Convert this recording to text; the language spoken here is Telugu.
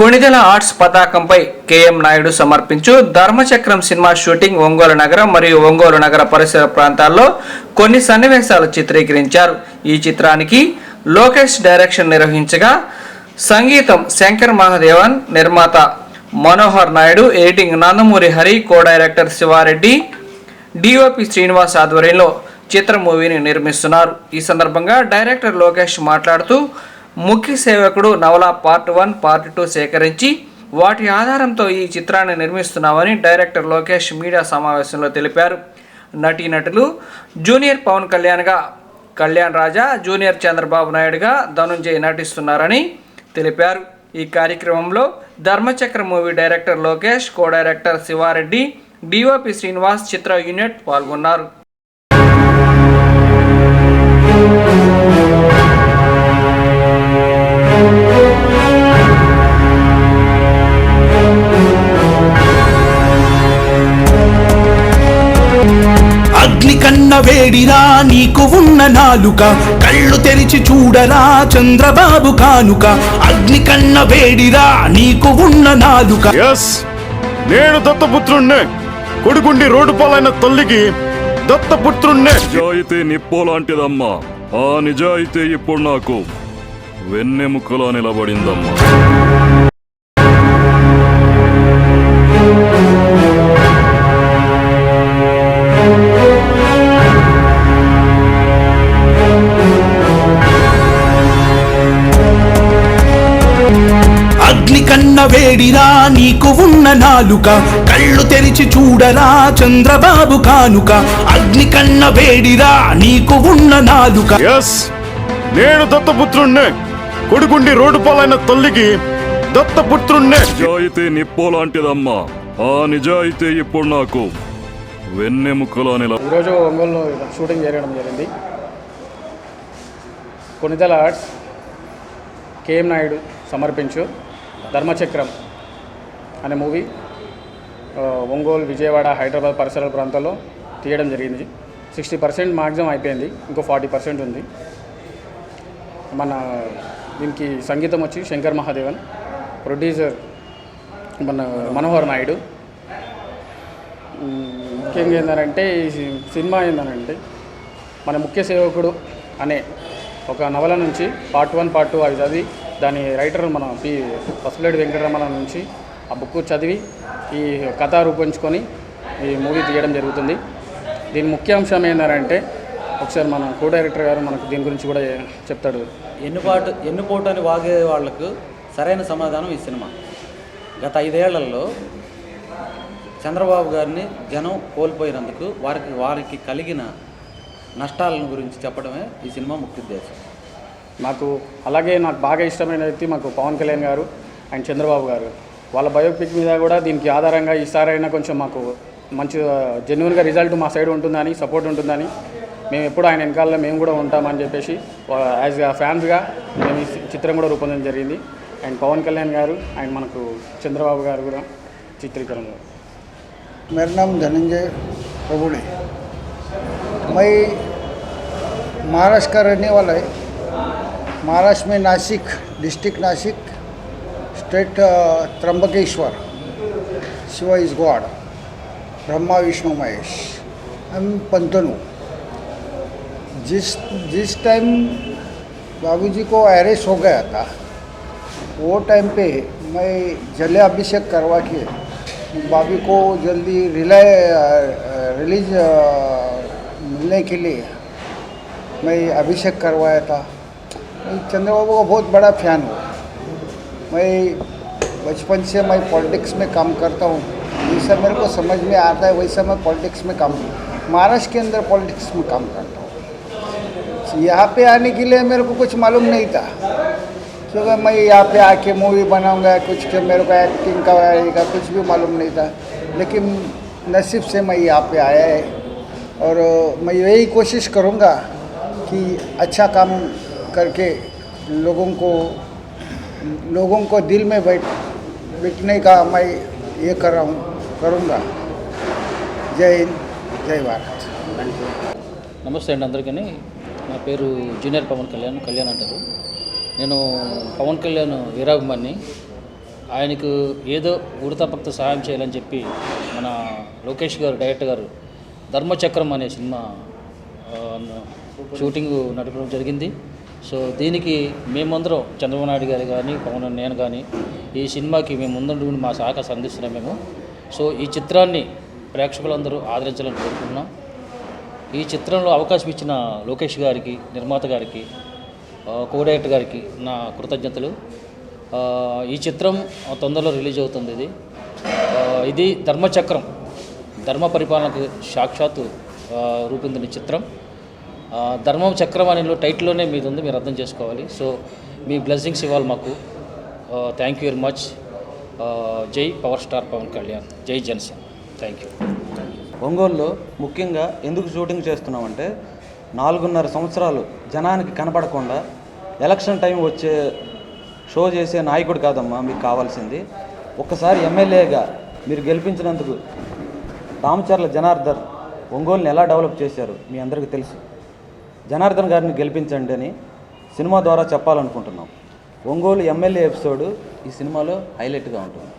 కొణిదెల ఆర్ట్స్ పతాకంపై కెఎం నాయుడు సమర్పించు ధర్మచక్రం సినిమా షూటింగ్ ఒంగోలు నగరం మరియు ఒంగోలు నగర పరిసర ప్రాంతాల్లో కొన్ని సన్నివేశాలు చిత్రీకరించారు. ఈ చిత్రానికి లోకేష్ డైరెక్షన్ నిర్వహించగా సంగీతం శంకర్ మహాదేవన్ నిర్మాత Manohar Naidu editing Nandamuri Hari co director Sivareddy DOP Srinivas ఆధ్వర్యంలో చిత్ర మూవీని నిర్మిస్తున్నారు. ఈ సందర్భంగా డైరెక్టర్ లోకేష్ మాట్లాడుతూ ముఖ్య సేవకుడు నవల పార్ట్ వన్ పార్ట్ టూ సేకరించి వాటి ఆధారంతో ఈ చిత్రాన్ని నిర్మిస్తున్నామని డైరెక్టర్ లోకేష్ మీడియా సమావేశంలో తెలిపారు. నటీనటులు జూనియర్ పవన్ కళ్యాణ్గా కళ్యాణ్ రాజా జూనియర్ చంద్రబాబు నాయుడుగా ధనుంజయ్ నటిస్తున్నారని తెలిపారు. ఈ కార్యక్రమంలో Dharmachakra movie director Lokesh co director Sivareddy DOP Srinivas చిత్ర యూనిట్ పాల్గొన్నారు. వేడిరా నీకు ఉన్న నాలుక. కళ్ళు తెరిచి చూడరా చంద్రబాబు కానుక. అగ్ని కన్న వేడిరా నీకు ఉన్న నాలుక. ఎస్ నేను దత్తపుత్రుణ్ణే. కొడుకుండి రోడ్డు పాలైన తల్లికి దత్తపుత్రుణ్ణే. నిజాయితీ నిప్పు లాంటిదమ్మా. ఆ నిజాయితీ ఇప్పుడు నాకు వెన్నెముకలా నిలబడిందమ్మా. కన్న వేడిరా నీకు ఉన్న నాలుక. కళ్ళు తెరిచి చూడరా చంద్రబాబు కానుక. అగ్ని కన్న వేడిరా నీకు ఉన్న నాలుక. ఎస్ నేను దత్తపుత్రుణ్ణే. కొడుకుండి రోడ్డు పాలైన తల్లికి దత్తపుత్రుణ్ణే. నిజాయితీ నిప్పు లాంటిదమ్మా. ఆ నిజాయితీ ఇప్పుడు నాకు వెన్నెముకలా నిల ఈరోజు ఒంగోలులో షూటింగ్ జరగడం జరిగింది. కొనిదల ఆర్ట్స్ కేఎం నాయుడు సమర్పించు. ధర్మచక్రం. అనే మూవీ ఒంగోలు విజయవాడ హైదరాబాద్ పరిసర ప్రాంతాల్లో తీయడం జరిగింది. సిక్స్టీ పర్సెంట్ మ్యాక్సిమం అయిపోయింది ఇంకో ఫార్టీ పర్సెంట్ ఉంది. మన దీనికి సంగీతం వచ్చి శంకర్ మహాదేవన్ ప్రొడ్యూసర్ మన మనోహర్ నాయుడు. ముఖ్యంగా ఏంటంటే ఈ సినిమా ఏంటంటే మన ముఖ్య సేవకుడు అనే ఒక నవల నుంచి పార్ట్ వన్ పార్ట్ టూ అవి చదివి దాని రైటర్ మన పి పసులేడు వెంకటరమణ నుంచి ఆ బుక్ చదివి ఈ కథ రూపొంచుకొని ఈ మూవీ తీయడం జరుగుతుంది. దీని ముఖ్య అంశం ఏంటంటే ఒకసారి మన కో డైరెక్టర్ గారు మనకు దీని గురించి కూడా చెప్తాడు. ఎన్నుపాటు ఎన్నుపోటు అని వాగే వాళ్ళకు సరైన సమాధానం ఈ సినిమా. గత ఐదేళ్ళలో చంద్రబాబు గారిని జనం కోల్పోయినందుకు వారికి వారికి కలిగిన నష్టాలను గురించి చెప్పడమే ఈ సినిమా ముఖ్య ఉద్దేశం. నాకు అలాగే నాకు బాగా ఇష్టమైన వ్యక్తి మాకు పవన్ కళ్యాణ్ గారు అండ్ చంద్రబాబు గారు. వాళ్ళ బయోపిక్ మీద కూడా దీనికి ఆధారంగా ఈసారైనా కొంచెం మాకు మంచి జెన్యున్గా రిజల్ట్ మా సైడ్ ఉంటుందని సపోర్ట్ ఉంటుందని మేము ఎప్పుడు ఆయన వెనకాల మేము కూడా ఉంటామని చెప్పేసి యాజ్ ఫ్యాన్స్గా మేము ఈ చిత్రం కూడా రూపొందించడం జరిగింది అండ్ పవన్ కళ్యాణ్ గారు అండ్ మనకు చంద్రబాబు గారు కూడా చిత్రీకరణలో मेरा नाम धनंजय प्रभुड़े मैं महाराष्ट्र का रहने वाला है महाराष्ट्र में Nashik district Nashik state Trimbakeshwar Shiv is god Brahma Vishnu Mahesh हम पंतनु जिस जिस टाइम बाबूजी को अरेस्ट हो गया था, वो टाइम पे मैं जले अभिषेक करवा के बाबी को जल्दी रिलाय रिलीज़ मिलने के लिए मैं अभिषेक करवाया था। मैं चंद्रबाबू का बहुत बड़ा फ़ैन हूँ। मैं बचपन से मैं पॉलिटिक्स में काम करता हूँ। जैसा मेरे को समझ में आता है वैसा मैं पॉलिटिक्स में काम महाराष्ट्र के अंदर पॉलिटिक्स में काम करता हूँ। यहाँ पे आने के लिए मेरे को कुछ मालूम नहीं था। क्योंकि मैं यहाँ पे आके मूवी बनाऊँगा, कुछ के मेरे को एक्टिंग का आएगा कुछ भी मालूम नहीं था। लेकिन नसीब से मैं यहाँ पे आया है। और मैं यही कोशिश करूँगा कि अच्छा काम करके लोगों को लोगों को दिल में बैठ बैठने का मैं ये कर रहा हूँ करूँगा जय हिंद जय भारत నమస్తే అండి అందరికీ నా పేరు జూనియర్ పవన్ కళ్యాణ్ కళ్యాణ్ అంటారు నేను పవన్ కళ్యాణ్ వీరాభిమాన్ని ఆయనకు ఏదో ఉడతాపక్త సహాయం చేయాలని చెప్పి మన లోకేష్ గారు డైరెక్టర్ గారు ధర్మచక్రం అనే సినిమా ఆ, షూటింగ్ నడపడం జరిగింది సో దీనికి మేమందరం చంద్రబాబు నాయుడు గారు కానీ పవన్ నేను కానీ ఈ సినిమాకి మేము ముందు మా శాఖ సంధిస్తున్నాం మేము. సో ఈ చిత్రాన్ని ప్రేక్షకులందరూ ఆదరించాలని కోరుకుంటున్నాం. ఈ చిత్రంలో అవకాశం ఇచ్చిన లోకేష్ గారికి నిర్మాత గారికి ఆ, కో డైరెక్టర్ గారికి నా కృతజ్ఞతలు. ఈ చిత్రం తొందరలో రిలీజ్ అవుతుంది ఇది. ఇది ధర్మచక్రం ధర్మ పరిపాలనకు సాక్షాత్తు రూపొందిన చిత్రం. ధర్మం చక్రం అనే టైటిల్లోనే మీది ఉంది మీరు అర్థం చేసుకోవాలి. సో మీ బ్లెస్సింగ్స్ ఇవ్వాలి మాకు. థ్యాంక్ యూ వెరీ మచ్ జై పవర్ స్టార్ పవన్ కళ్యాణ్. జై జన్సన్. థ్యాంక్ యూ ఒంగోలులో ముఖ్యంగా ఎందుకు షూటింగ్ చేస్తున్నామంటే నాలుగున్నర సంవత్సరాలు జనానికి కనపడకుండా ఎలక్షన్ టైం వచ్చే షో చేసే నాయకుడు కాదమ్మా మీకు కావాల్సింది. ఒక్కసారి ఎమ్మెల్యేగా మీరు గెలిపించినందుకు రామచర్ల జనార్దన్ ఒంగోలుని ఎలా డెవలప్ చేశారు మీ అందరికీ తెలుసు. జనార్దన్ గారిని గెలిపించండి అని సినిమా ద్వారా చెప్పాలనుకుంటున్నాం. ఒంగోలు ఎమ్మెల్యే ఎపిసోడ్ ఈ సినిమాలో హైలైట్గా ఉంటుంది.